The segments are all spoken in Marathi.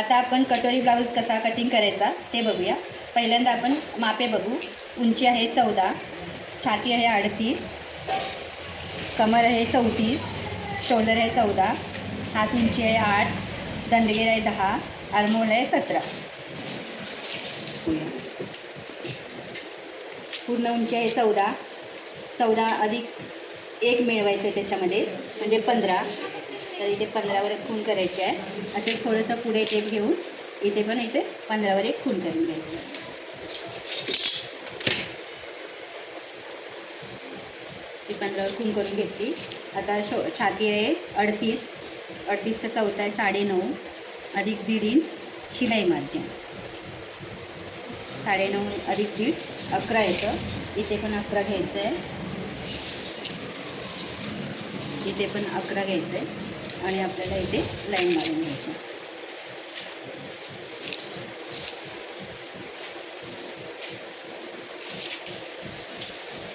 आता आपण कटोरी ब्लाऊज कसा कटिंग करायचा ते बघूया. पहिल्यांदा आपण मापे बघू. उंची आहे चौदा छाती आहे अडतीस कमर आहे चौतीस शोल्डर आहे चौदा हात उंची आहे आठ दंडगेर आहे दहा आरमोल आहे सतरा. पूर्ण उंची आहे चौदा. चौदा अधिक एक मिळवायचं आहे त्याच्यामध्ये म्हणजे पंधरा. तर इथे पंधरावर एक खून करायची आहे. असेच थोडंसं पुढे टेप घेऊन इथे पण इथे पंधरावर एक खून करून घ्यायची. आहे. ती पंधरावर खून करून घेतली. आता शो छाती आहे अडतीस. अडतीसचा चौथा आहे साडेनऊ. अधिक दीड इंच शिलाई मार्जिन. साडेनऊ अधिक दीड अकरा येतं. इथे पण अकरा घ्यायचं आहे इथे पण अकरा घ्यायचं आहे आणि आपल्याला इथे लाईन मारून घ्यायची.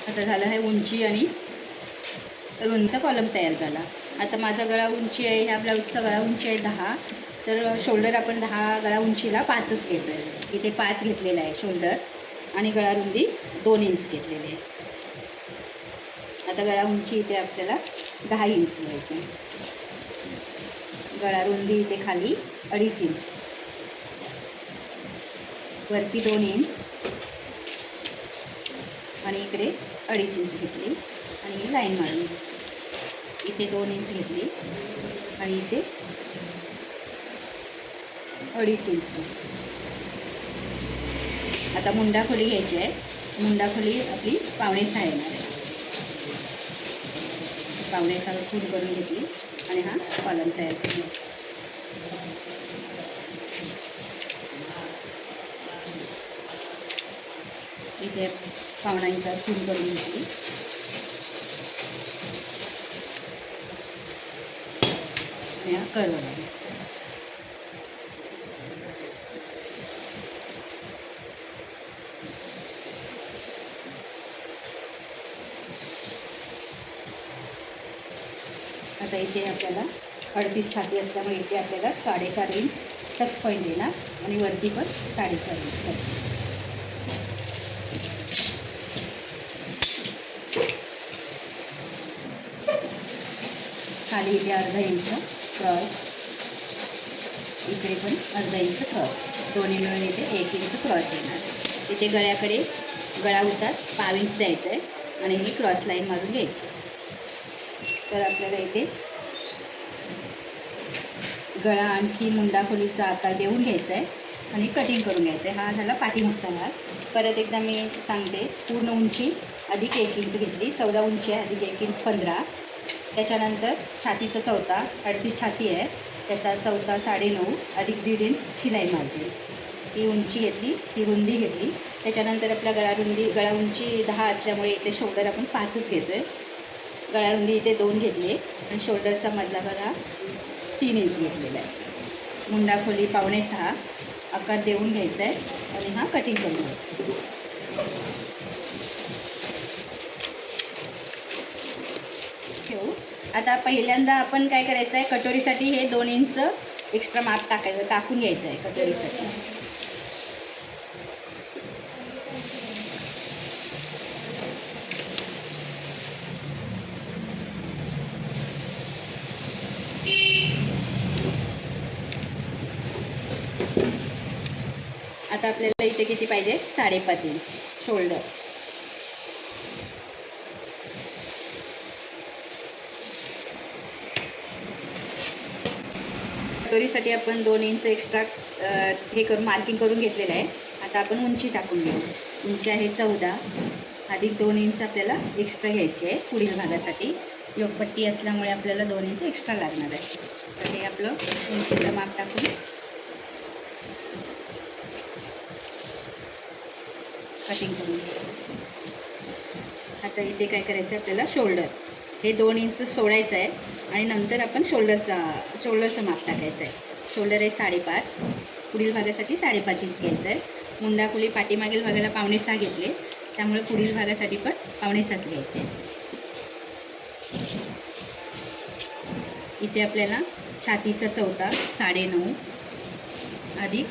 आता झालं आहे उंची आणि रुंदचा कॉलम तयार झाला. आता माझा गळा उंची आहे ह्या ब्लाऊजचा गळा उंची आहे दहा. तर शोल्डर आपण दहा गळा उंचीला पाचच घेतो आहे इथे पाच घेतलेला आहे शोल्डर आणि गळा रुंदी दोन इंच घेतलेली आहे. आता गळा उंची इथे आपल्याला दहा इंच घ्यायची गळा रुंदी इथे खाली अडीच इंच वरती दोन इंच आणि इकडे अडीच इंच घेतली. आणि ही लाईन मारली इथे दोन इंच घेतली. आणि इथे अडीच इंच आता मुंडा खोली घ्यायची आहे. मुंडा खोली आपली पावणे सहा येणार आहे. पावणे सहा खून करून घेतली. आणि हा कॉलम तयार केला इथे पाहुण्यांचा फूल करून घेतली. आणि हा कर्व आता इथे आपल्याला अडतीस छाती असल्यामुळे इथे आपल्याला साडेचार इंच टक्स पॉईंट येणार आणि वरती पण साडेचार इंच टक्स खाली इथे अर्धा इंच क्रॉस इकडे पण अर्धा इंच क्रॉस दोन्ही मिळून इथे एक इंच क्रॉस येणार. इथे गळ्याकडे गळा उतार पाव इंच द्यायचं आहे आणि ही क्रॉस लाईन मारून घ्यायची. तर आपल्याला इथे गळा आणखी मुंडा खोलीचा आकार देऊन घ्यायचा आहे आणि कटिंग करून घ्यायचं आहे हा झाला पाठीमागचा भाग. परत एकदा मी सांगते पूर्ण उंची अधिक एक इंच घेतली. चौदा उंची आहे अधिक एक इंच पंधरा. त्याच्यानंतर छातीचा चौथा अडतीस छाती आहे. त्याचा चौथा साडेनऊ अधिक दीड इंच शिलाई मार्जिन. ती उंची घेतली ती रुंदी घेतली. त्याच्यानंतर आपला गळा रुंदी गळा उंची दहा असल्यामुळे इथे शोल्डर आपण पाचच घेतो आहे गळा रुंदी इथे दोन घेतली आणि शोल्डरचा मधला भाग तीन इंच घेतलेला आहे. मुंडा खोली पावणे सहा आकार देऊन घ्यायचा आहे आणि हा कटिंग करून घ्यायचा. ठेवू. आता पहिल्यांदा आपण काय करायचं आहे कटोरीसाठी हे दोन इंच एक्स्ट्रा माप टाकायचं टाकून घ्यायचं आहे कटोरीसाठी आता आपल्याला इथे किती पाहिजे? साडेपाच इंच. शोल्डर कटोरीसाठी आपण दोन इंच एक्स्ट्रा हे करून मार्किंग करून घेतलेलं आहे. आता आपण उंची टाकून घेऊ. उंची आहे चौदा. अधिक दोन इंच आपल्याला एक्स्ट्रा घ्यायची आहे पुढील भागासाठी. योगपट्टी असल्यामुळे आपल्याला दोन इंच एक्स्ट्रा लागणार आहे. तर हे आपलं उंचीचं माप टाकून कटिंग करून घ्यायचं. आता इथे काय करायचं आहे आपल्याला? शोल्डर हे दोन इंच सोडायचं आहे आणि नंतर आपण शोल्डरचा शोल्डरचं माप टाकायचं आहे शोल्डर आहे साडेपाच. पुढील भागासाठी साडेपाच इंच घ्यायचं आहे मुंडाकुली पाठीमागील भागाला पावणे सहा घेतले. त्यामुळे पुढील भागासाठी पण पावणे सहाच घ्यायचे. इथे आपल्याला छातीचा चौथा साडेनऊ अधिक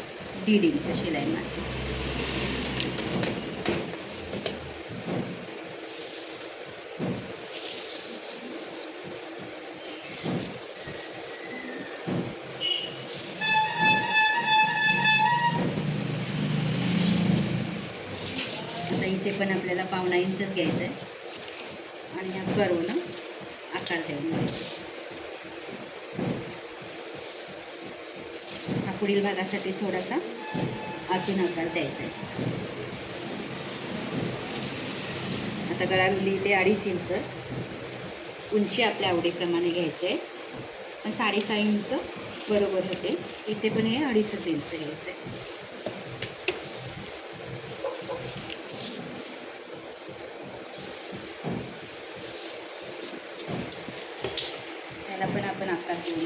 दीड इंच शिलाई मार्जिन घ्यायचं आहे आणि ह्या करून आकार देऊन घ्यायचा. हा पुढील भागासाठी थोडासा आतून आकार द्यायचा आहे आता गळारुंदी इथे अडीच इंच. उंची आपल्या आवडीप्रमाणे घ्यायची आहे पण साडेसहा इंच बरोबर होते. इथे पण हे अडीचच इंच घ्यायचं आहे पण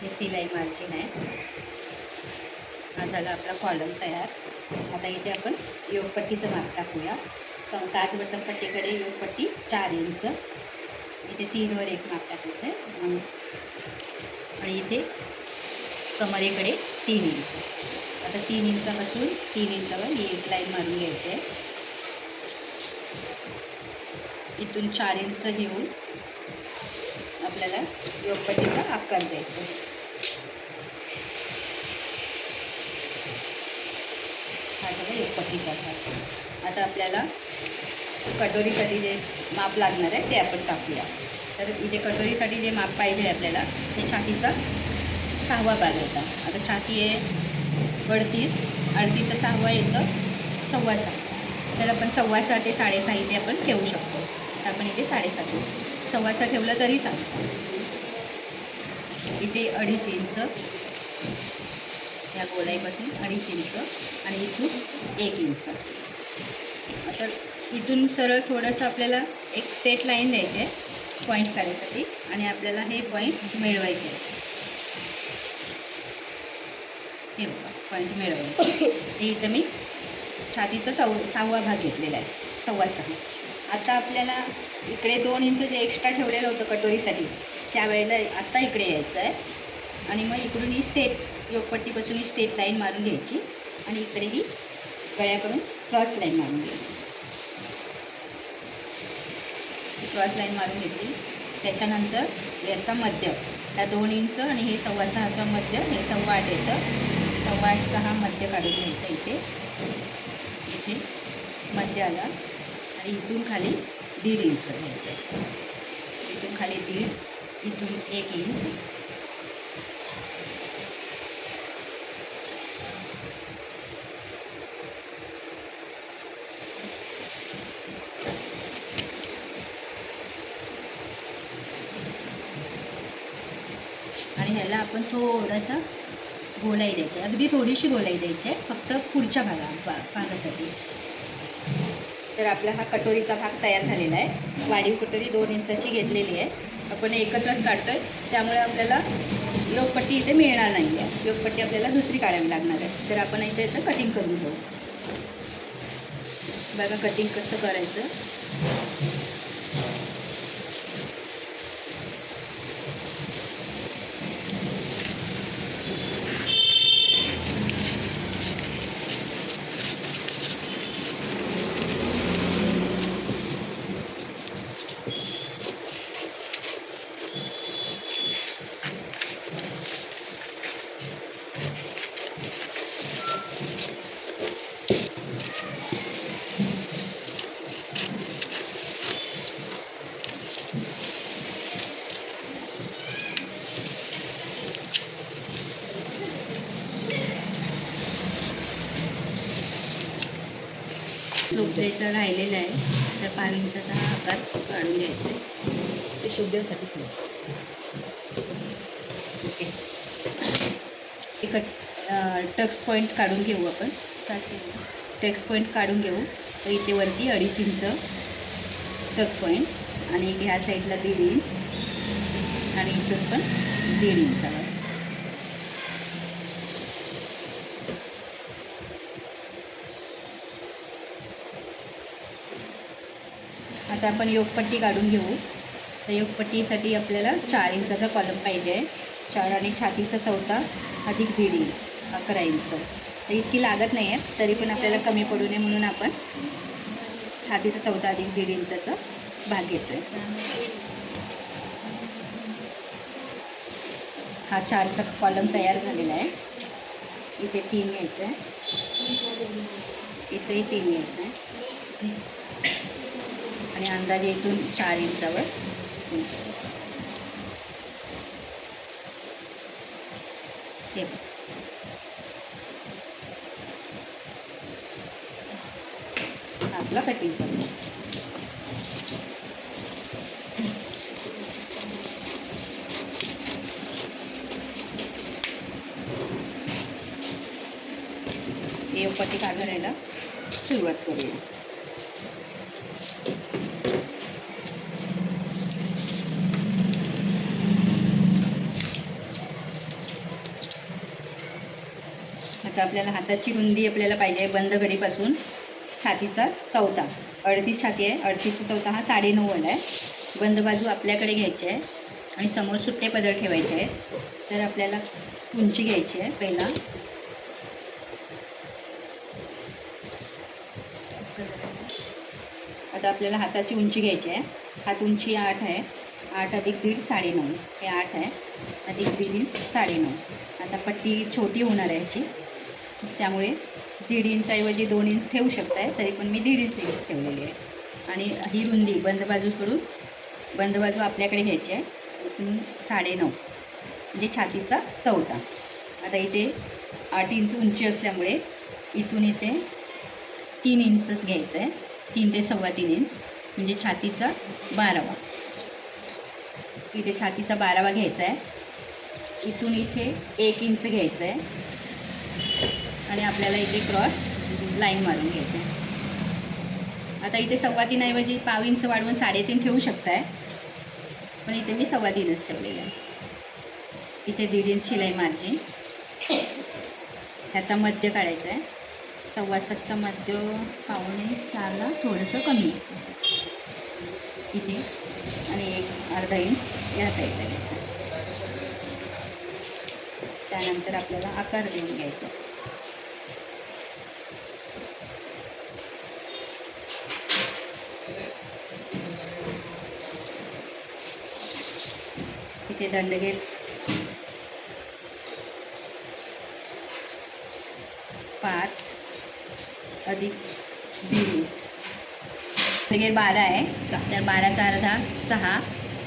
हे सिलाई मार्जिन आहे. हा झाला आपला कॉलम तयार. आता इथे आपण योगपट्टीचं माप टाकूया. क- काच बटन पट्टीकडे योगपट्टी चार इंच. इथे तीनवर एक माप टाकायचं आहे. आणि इथे कमरेकडे तीन इंच आता तीन इंचापासून तीन इंचावर ही एक लाईन मारून घ्यायची आहे. इथून चार इंच घेऊन आपल्याला योगपट्टीचा आकार द्यायचा आहे. हा झाला योगपट्टीचा आकार. आता आपल्याला कटोरीसाठी जे माप लागणार आहे ते आपण टाकूया. तर इथे कटोरीसाठी जे माप पाहिजे आहे आपल्याला ते छातीचा सहावा भाग होता. आता छाती आहे अडतीस अडतीचं सहावा येतं सव्वा सहा तर आपण सव्वा सहा ते साडेसहा इथे आपण ठेवू शकतो. तर आपण इथे साडेसहा ठेवू. सव्वा सहा ठेवलं तरी चालतं इथे अडीच इंच. या गोलाईपासून अडीच इंच आणि इथून एक इंच. आता इथून सरळ थोडंसं आपल्याला एक स्टेट लाईन द्यायची आहे. पॉईंट काढायसाठी आणि आपल्याला हे पॉईंट मिळवायचे आहे. हे बघा पॉईंट मिळवायचे हे इथं मी छातीचा चौ सहावा भाग घेतलेला आहे सव्वा सहा. आता आपल्याला इकडे दोन इंच जे एक्स्ट्रा ठेवलेलं होतं कटोरीसाठी त्यावेळेला आत्ता इकडे यायचं आहे. आणि मग इकडून ही स्टेट योगपट्टीपासून ही स्टेट लाईन मारून घ्यायची. आणि इकडे ही गळ्याकडून क्रॉस लाईन मारून घ्यायची. क्रॉस लाईन मारून घेतली. त्याच्यानंतर याचा मध्य ह्या दोन इंच आणि हे सव्वा सहाचं मध्य हे सव्वा आठ येतं. सव्वा हा मध्य काढून घ्यायचा इथे. इथे मध्य आला. आणि इथून खाली दीड इंच घ्यायचं. इथून खाली दीड इथून एक इंच. आणि ह्याला आपण थोडंसं गोलाई द्यायची. आहे अगदी थोडीशी गोलाई द्यायची. आहे फक्त पुढच्या भागा भा भागासाठी. तर आपला हा कटोरीचा भाग तयार झालेला आहे. वाढीव कटोरी दोन इंचाची घेतलेली आहे. आपण एकत्रच काढतो आहे त्यामुळे आपल्याला योगपट्टी इथे मिळणार नाही आहे योगपट्टी आपल्याला दुसरी काढावी लागणार आहे. तर आपण इथे इथं कटिंग करून घेऊ. बघा कटिंग कसं करायचं. झोपड्याचा राहिलेला आहे तर पाव इंचाचा हा आकार काढून घ्यायचा आहे. ते शोधण्यासाठीच नाही. ओके. कट टक्स पॉईंट काढून घेऊ आपण. स्टार्ट करू. टक्स पॉईंट काढून घेऊ. तर इथे वरती अडीच इंच टक्स पॉईंट आणि ह्या साईडला दीड इंच आणि इथून पण दीड इंचावर आता आपण योगपट्टी काढून घेऊ. तर योगपट्टीसाठी आपल्याला चार इंचाचा कॉलम पाहिजे. आहे चार आणि छातीचा चौथा अधिक दीड इंच अकरा इंच. तर इतकी लागत नाही आहे तरी पण आपल्याला कमी पडू नये म्हणून आपण छातीचा चौथा अधिक दीड इंचाचा भाग घेतो आहे हा चारचा कॉलम तयार झालेला आहे. इथे तीन घ्यायचं आहे इथेही तीन घ्यायचं आहे आणि अंदाजे इथून चार इंचावर हे आपला कटिंग करू हे पट्टी काढायला सुरुवात करूया. आता आपल्याला हाताची रुंदी आपल्याला पाहिजे आहे बंद घडीपासून. छातीचा चौथा. अडतीस छाती आहे. अडतीसचा चौथा हा साडेनऊ आहे. बंद बाजू आपल्याकडे घ्यायची आहे आणि समोर सुट्टे पदर ठेवायचे आहेत. तर आपल्याला उंची घ्यायची आहे पहिला. आता आपल्याला हाताची उंची घ्यायची आहे. हात उंची आठ आहे. आठ अधिक दीड साडेनऊ. हे आठ आहे. अधिक दीड इंच साडेनऊ. आता पट्टी छोटी होणार आहे याची. त्यामुळे दीड इंचऐवजी दोन इंच ठेवू शकताय तरी पण मी दीड इंच इंच ठेवलेली आहे. आणि ही रुंदी बंद बाजूकडून बंद बाजू आपल्याकडे घ्यायची आहे इथून साडेनऊ म्हणजे छातीचा चौथा. आता इथे आठ इंच उंची असल्यामुळे इथून इथे तीन इंचच घ्यायचं आहे तीन ते सव्वा तीन इंच म्हणजे छातीचा बारावा. इथे छातीचा बारावा घ्यायचा आहे. इथून इथे एक इंच घ्यायचं आहे. आणि आपल्याला इथे क्रॉस लाईन मारून घ्यायची आहे. आता इथे सव्वा तीनऐवजी पाव इंच वाढवून साडेतीन ठेवू शकताय. पण इथे मी सव्वा तीनच ठेवलेलं आहे. इथे दीड इंच शिलाई मार्जिन. ह्याचा मध्य काढायचा आहे. सव्वा सातचा मध्य पावणे चारला थोडंसं कमी येतं. इथे आणि एक अर्धा इंच या साईडला घ्यायचा त्यानंतर आपल्याला आकार देऊन घ्यायचा इथे दंडगेर पाच अधिक दीड इंच बारा आहे. स- तर बाराचा अर्धा सहा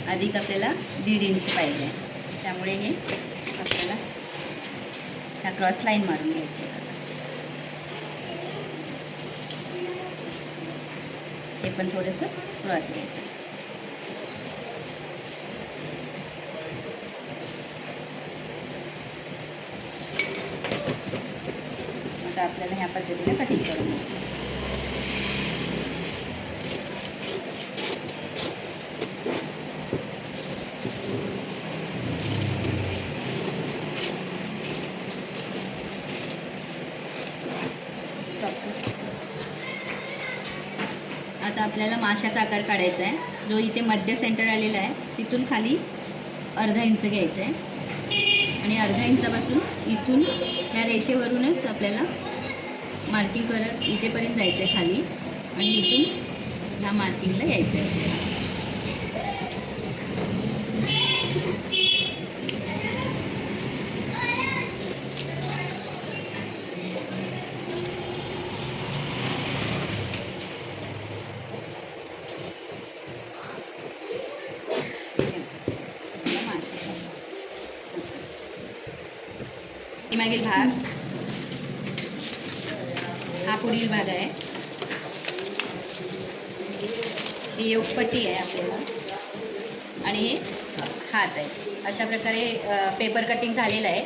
अधिक आपल्याला दीड इंच पाहिजे. त्यामुळे हे आपल्याला ह्या क्रॉस लाईन मारून घ्यायची हे पण थोडंसं क्रॉस घ्यायचं आता आपल्याला ह्या पद्धतीने कटिंग करून आता आपल्याला माशाचा आकार काढायचा आहे. जो इथे मध्य सेंटर आलेला आहे तिथून खाली अर्धा इंच घ्यायचं आहे. आणि अर्धा इंचापासून इथून ह्या रेषेवरूनच आपल्याला मार्किंग करत इथेपर्यंत जायचं आहे खाली. आणि इथून ह्या मार्किंगला यायचं आहे मागील भाग. पुढील भाग आहे. ही योगपट्टी आहे आपल्याला. आणि हे हात आहे. अशा प्रकारे पेपर कटिंग झालेलं आहे.